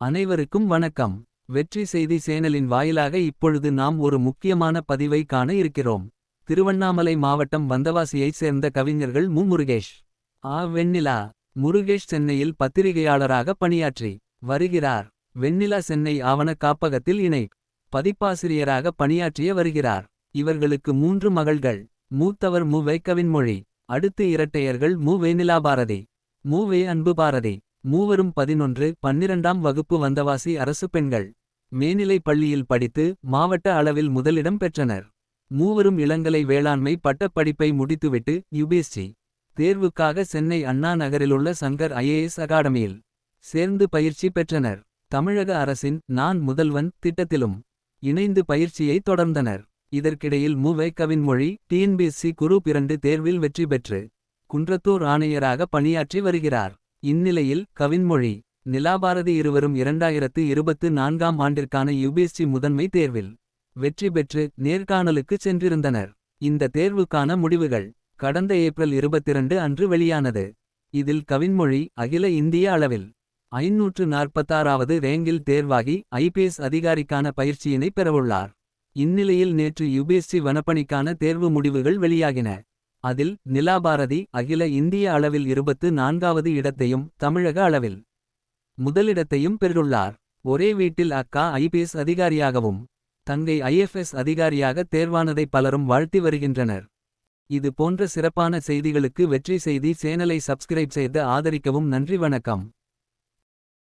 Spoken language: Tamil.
அனைவருக்கும் வணக்கம். வெற்றி செய்தி சேனலின் வாயிலாக இப்பொழுது நாம் ஒரு முக்கியமான பதிவை காண இருக்கிறோம். திருவண்ணாமலை மாவட்டம் வந்தவாசியைச் சேர்ந்த கவிஞர்கள் மு. முருகேஷ். ஆ. வெண்ணிலா. முருகேஷ் சென்னையில் பத்திரிகையாளராக பணியாற்றி வருகிறார். வெண்ணிலா சென்னை ஆவண காப்பகத்தில் இணை பதிப்பாசிரியராக பணியாற்றிய வருகிறார். இவர்களுக்கு மூன்று மகள்கள். மூத்தவர் மு. வை. கவின்மொழி. அடுத்து இரட்டையர்கள் மு. வெண்ணிலா பாரதி மு. வே. அன்பு பாரதி மூவரும் பதினொன்று பன்னிரண்டாம் வகுப்பு வந்தவாசி அரசு பெண்கள். மேனிலைப் பள்ளியில் படித்து மாவட்ட அளவில் முதலிடம் பெற்றனர். மூவரும் இளங்கலை வேளாண்மை பட்டப் படிப்பை முடித்துவிட்டு யுபிஎஸ்சி. தேர்வுக்காக சென்னை அண்ணா நகரிலுள்ள சங்கர் ஐஏஎஸ் அகாடமியில் சேர்ந்து பயிற்சி பெற்றனர். தமிழக அரசின் நான் முதல்வன் திட்டத்திலும் இணைந்து பயிற்சியை தொடர்ந்தனர். இதற்கிடையில் முவை கவின்மொழி டிஎன்பிஎஸ்சி குரூப் இரண்டு தேர்வில் வெற்றி பெற்று குன்றத்தூர் ஆணையராக பணியாற்றி வருகிறார். இந்நிலையில் கவின்மொழி நிலாபாரதி இருவரும் இரண்டாயிரத்து இருபத்து நான்காம் ஆண்டிற்கான யுபிஎஸ்சி முதன்மை தேர்வில் வெற்றி பெற்று நேர்காணலுக்கு சென்றிருந்தனர். இந்த தேர்வுக்கான முடிவுகள் கடந்த ஏப்ரல் இருபத்திரண்டு அன்று வெளியானது. இதில் கவின்மொழி அகில இந்திய அளவில் ஐநூற்று நாற்பத்தாறாவது ரேங்கில் தேர்வாகி ஐபிஎஸ் அதிகாரிக்கான பயிற்சியினை பெறவுள்ளார். இந்நிலையில் நேற்று யுபிஎஸ்சி வனப்பணிக்கான தேர்வு முடிவுகள் வெளியாகின. அதில் நிலாபாரதி அகில இந்திய அளவில் இருபத்து நான்காவது இடத்தையும் தமிழக அளவில் முதலிடத்தையும் பெற்றுள்ளார். ஒரே வீட்டில் அக்கா ஐபிஎஸ் அதிகாரியாகவும் தங்கை ஐஎஃப்எஸ் அதிகாரியாக தேர்வானதை பலரும் வாழ்த்தி வருகின்றனர். இது போன்ற சிறப்பான செய்திகளுக்கு வெற்றி செய்தி சேனலை சப்ஸ்கிரைப் செய்து ஆதரிக்கவும் நன்றி வணக்கம்.